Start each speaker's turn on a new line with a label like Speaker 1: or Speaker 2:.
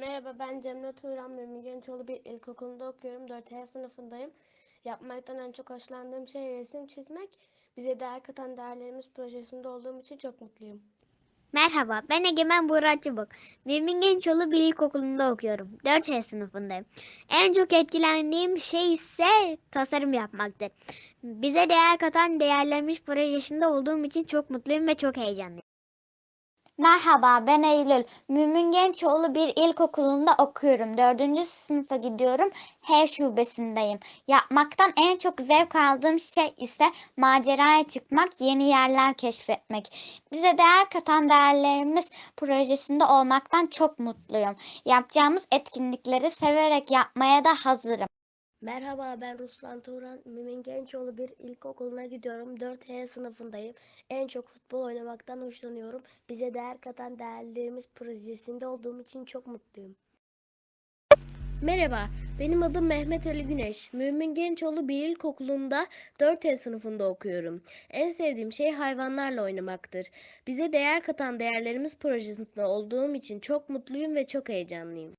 Speaker 1: Merhaba ben Cemre Tuğran Mümin Gençoğlu bir ilkokulunda okuyorum. 4 sınıfındayım. Yapmaktan en çok hoşlandığım şey resim çizmek. Bize değer katan değerlerimiz projesinde olduğum için çok mutluyum.
Speaker 2: Merhaba, ben Egemen Buğra Çubuk. Mümin Gençoğlu bir ilkokulunda okuyorum. 4 sınıfındayım. En çok etkilendiğim şey ise tasarım yapmaktır. Bize değer katan değerlenmiş projesinde olduğum için çok mutluyum ve çok heyecanlıyım.
Speaker 3: Merhaba ben Eylül. Mümin Gençoğlu bir ilkokulunda okuyorum. Dördüncü sınıfa gidiyorum. H şubesindeyim. Yapmaktan en çok zevk aldığım şey ise maceraya çıkmak, yeni yerler keşfetmek. Bize değer katan değerlerimiz projesinde olmaktan çok mutluyum. Yapacağımız etkinlikleri severek yapmaya da hazırım.
Speaker 1: Merhaba ben Ruslan Tuğran Mümin Gençoğlu bir ilkokuluna gidiyorum. 4 sınıfındayım. En çok futbol oynamaktan hoşlanıyorum. Bize değer katan değerlerimiz projesinde olduğum için çok mutluyum. Merhaba, benim adım Mehmet Ali Güneş. Mümin Gençoğlu bir ilkokulunda 4 sınıfında okuyorum. En sevdiğim şey hayvanlarla oynamaktır. Bize değer katan değerlerimiz projesinde olduğum için çok mutluyum ve çok heyecanlıyım.